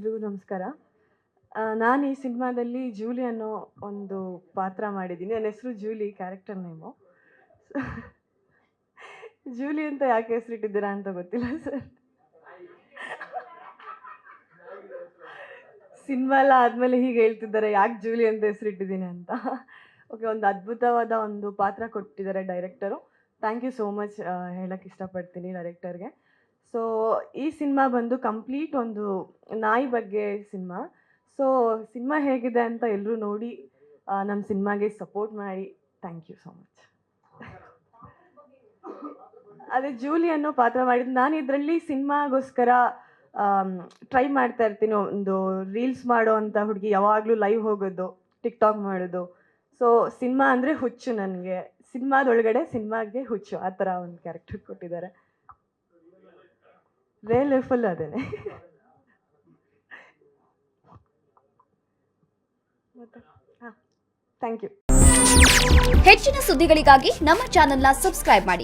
ಎಲ್ರಿಗೂ ನಮಸ್ಕಾರ. ನಾನು ಈ ಸಿನಿಮಾದಲ್ಲಿ ಜೂಲಿ ಅನ್ನೋ ಒಂದು ಪಾತ್ರ ಮಾಡಿದ್ದೀನಿ. ನನ್ನ ಹೆಸರು ಜೂಲಿ ಕ್ಯಾರೆಕ್ಟರ್ ನೇಮು ಜೂಲಿ ಅಂತ ಯಾಕೆ ಹೆಸರಿಟ್ಟಿದ್ದೀರಾ ಅಂತ ಗೊತ್ತಿಲ್ಲ ಸರ್. ಸಿನಿಮಾ ಎಲ್ಲ ಆದಮೇಲೆ ಹೀಗೆ ಹೇಳ್ತಿದ್ದಾರೆ, ಯಾಕೆ ಜೂಲಿ ಅಂತ ಹೆಸರಿಟ್ಟಿದ್ದೀನಿ ಅಂತ. ಓಕೆ ಒಂದು ಅದ್ಭುತವಾದ ಒಂದು ಪಾತ್ರ ಕೊಟ್ಟಿದ್ದಾರೆ director thank you so much ಹೇಳಕ್ಕೆ ಇಷ್ಟಪಡ್ತೀನಿ ಡೈರೆಕ್ಟರ್ಗೆ ಸೊ ಈ ಸಿನಿಮಾ ಬಂದು ಕಂಪ್ಲೀಟ್ ಒಂದು ನಾಯಿ ಬಗ್ಗೆ ಸಿನಿಮಾ. ಸೊ ಸಿನಿಮಾ ಹೇಗಿದೆ ಅಂತ ಎಲ್ಲರೂ ನೋಡಿ ನಮ್ಮ ಸಿನಿಮಾಗೆ ಸಪೋರ್ಟ್ ಮಾಡಿ. ಥ್ಯಾಂಕ್ ಯು ಸೊ ಮಚ್ ಅದೇ ಜೂಲಿ ಅನ್ನೋ ಪಾತ್ರ ಮಾಡಿದ್ದು. ನಾನು ಇದರಲ್ಲಿ ಸಿನಿಮಾಗೋಸ್ಕರ ಟ್ರೈ ಮಾಡ್ತಾ ಇರ್ತೀನಿ. ಒಂದು ರೀಲ್ಸ್ ಮಾಡೋ ಅಂತ ಹುಡುಗಿ ಯಾವಾಗಲೂ ಲೈವ್ ಹೋಗೋದು ಟಿಕ್ ಟಾಕ್ ಮಾಡೋದು. ಸೊ ಸಿನಿಮಾ ಅಂದರೆ ಹುಚ್ಚು ನನಗೆ. ಸಿನಿಮಾದೊಳಗಡೆ ಸಿನಿಮಾಗೆ ಹುಚ್ಚು. ಆ ಥರ ಒಂದು ಕ್ಯಾರೆಕ್ಟರ್ ಕೊಟ್ಟಿದ್ದಾರೆ. ರಿಯಲ್ ಲೈಫಲ್ಲೂ ಅದೇನೆ ಥ್ಯಾಂಕ್ ಯು ಹೆಚ್ಚಿನ ಸುದ್ದಿಗಳಿಗಾಗಿ ನಮ್ಮ ಚಾನೆಲ್ನ ಸಬ್ಸ್ಕ್ರೈಬ್ ಮಾಡಿ.